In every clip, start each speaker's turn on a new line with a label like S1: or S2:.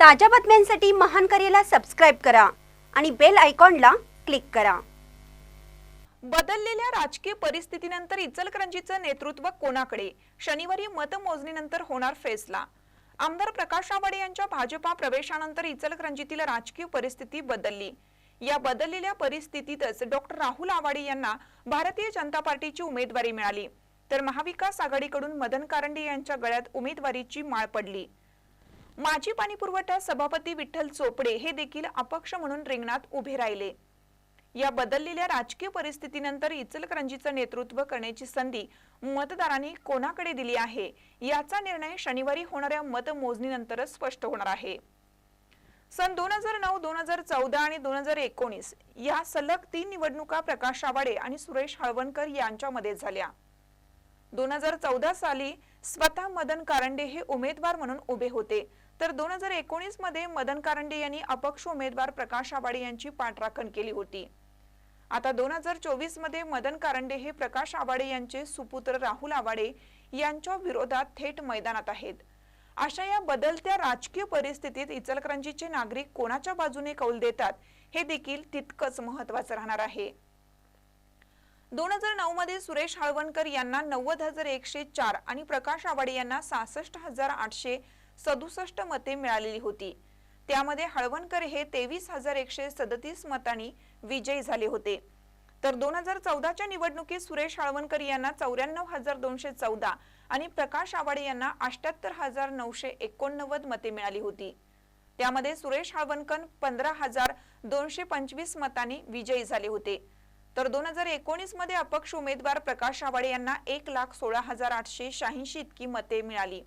S1: ताज्या बातम्यांसाठी महान करेला सबस्क्राईब करा आणि बेल आयकॉनला क्लिक करा.
S2: बदललेल्या राजकीय परिस्थितीनंतर इचलकरंजीचं नेतृत्व कोणाकडे? शनिवारी मतमोजणीनंतर होणार फैसला. आमदार प्रकाश आवाडे यांच्या भाजपा प्रवेशानंतर इचलकरंजीतील राजकीय परिस्थिती बदलली. या बदललेल्या परिस्थितीतच डॉक्टर राहुल आवाडे यांना भारतीय जनता पार्टीची उमेदवारी मिळाली. तर महाविकास आघाडीकडून मदन कारंडे यांच्या गळ्यात उमेदवारीची माळ पडली. माजी पाणी पुरवठा सभापती विठ्ठल चोपडे हे देखील अपक्ष म्हणून रिंगणात उभे राहिले. या बदललेल्या राजकीय परिस्थितीनंतर इचलकरंजीचं नेतृत्व करण्याची संधी मतदारांनी कोणाकडे दिली आहे? याचा निर्णय शनिवारी होणाऱ्या मतमोजणीनंतरच स्पष्ट होणार आहे. सन दोन हजार नऊ दोन हजार चौदा आणि दोन हजार एकोणीस या सलग तीन निवडणुका प्रकाश आवाडे आणि सुरेश हळवणकर यांच्यामध्ये झाल्या. दोन हजार चौदा साली स्वतः मदन कारंडे हे उमेदवार म्हणून उभे होते. तर दोन हजार एकोणीसमध्ये मदन कारंडे यांनी अपक्ष उमेदवार प्रकाश आवाडे यांची पाठराखण केली होती. आता दोन हजार चोवीसमध्ये मदन कारंडे हे प्रकाश आवाडे यांचे सुपुत्र राहुल आवाडे यांच्या विरोधात थेट मैदानात आहेत. अशा या बदलत्या राजकीय परिस्थितीत इचलकरंजीचे नागरिक कोणाच्या बाजूने कौल देतात हे देखील तितकंच महत्वाचं राहणार आहे. दोन हजार नऊ मध्ये सुरेश हळवणकर यांना नव्वद हजार एकशे चार आणि प्रकाश आवाडे यांना सहासष्ट हजार आठशे सदुसष्ट मते मिळालेली होती. त्यामध्ये हळवणकर हे तेवीस हजार एकशे सदतीस मतांनी विजयी झाले होते. तर दोन हजार चौदाच्या निवडणुकीत सुरेश हळवणकर यांना चौऱ्याण्णव हजार दोनशे चौदा आणि प्रकाश आवाडे यांना अष्ट्याहत्तर हजार नऊशे एकोणनव्वद मते मिळाली होती. त्यामध्ये सुरेश हळवणकर पंधरा हजार दोनशे पंचवीस मतांनी विजयी झाले होते. तर दोन हजार एकोणीसमध्ये अपक्ष उमेदवार प्रकाश आवाडे यांना एक लाख सोळा हजार आठशे शहाऐंशी इतकी मते मिळाली.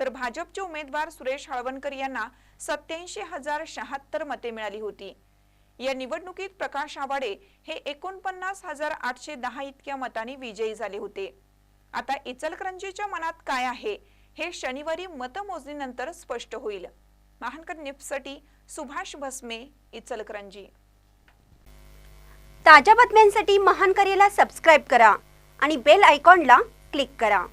S2: तर भाजपचे उमेदवार सुरेश हळवणकर यांना सत्याऐंशी हजार शहात्तर मते मिळाली होती. या निवडणुकीत प्रकाश आवाडे हे एकोणपन्नास हजार आठशे दहा इतक्या मतांनी विजयी झाले होते. आता इचलकरंजीच्या मनात काय आहे? हे शनिवारी मतमोजणीनंतर स्पष्ट होईल. महानकर निपसाठी सुभाष भस्मे इचलकरंजी.
S1: ताज्या बातम्यांसाठी महानकरेला सबस्क्राईब करा आणि बेल आयकॉनला क्लिक करा.